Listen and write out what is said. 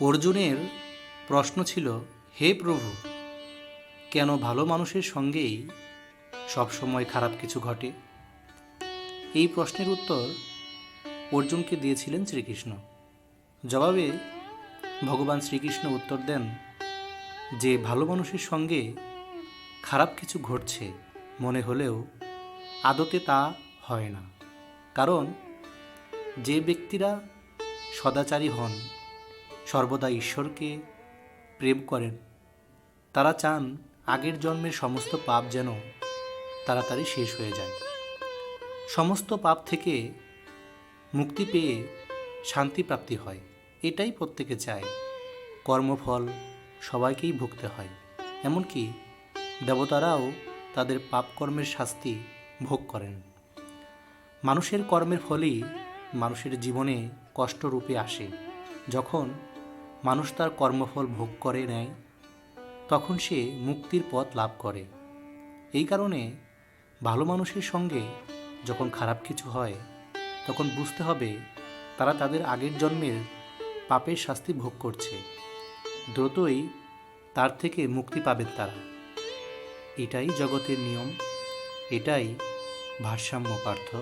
অর্জুনের প্রশ্ন ছিল, হে প্রভু, কেন ভালো মানুষের সঙ্গেই সবসময় খারাপ কিছু ঘটে? এই প্রশ্নের উত্তর অর্জুনকে দিয়েছিলেন শ্রীকৃষ্ণ। জবাবে ভগবান শ্রীকৃষ্ণ উত্তর দেন, যে ভালো মানুষের সঙ্গে খারাপ কিছু ঘটছে, মনে হলেও আদতে তা হয় না। কারণ যে ব্যক্তিরা সদাচারী হন সর্বদা ঈশ্বরকে প্রেম করেন। তারা চান আগের জন্মের সমস্ত পাপ যেন তাড়াতাড়ি শেষ হয়ে যায়। সমস্ত পাপ থেকে মুক্তি পেয়ে শান্তি প্রাপ্তি হয়। এটাই প্রত্যেকে চায়। কর্মফল সবাইকেই ভুগতে হয়। এমনকি দেবতারাও তাদের পাপ কর্মের শাস্তি ভোগ করেন। মানুষের কর্মের ফলেই মানুষের জীবনে কষ্টরূপে আসে। যখন মানুষ তার কর্মফল ভোগ করে, নেয়, তখন সে মুক্তির পথ লাভ করে। এই কারণে ভালো মানুষের সঙ্গে যখন খারাপ কিছু হয়, তখন বুঝতে হবে তারা তাদের আগের জন্মের পাপের শাস্তি ভোগ করছে। দ্রুতই তার থেকে মুক্তি পাবেন তারা। এটাই জগতের নিয়ম, এটাই ভারসাম্য পার্থ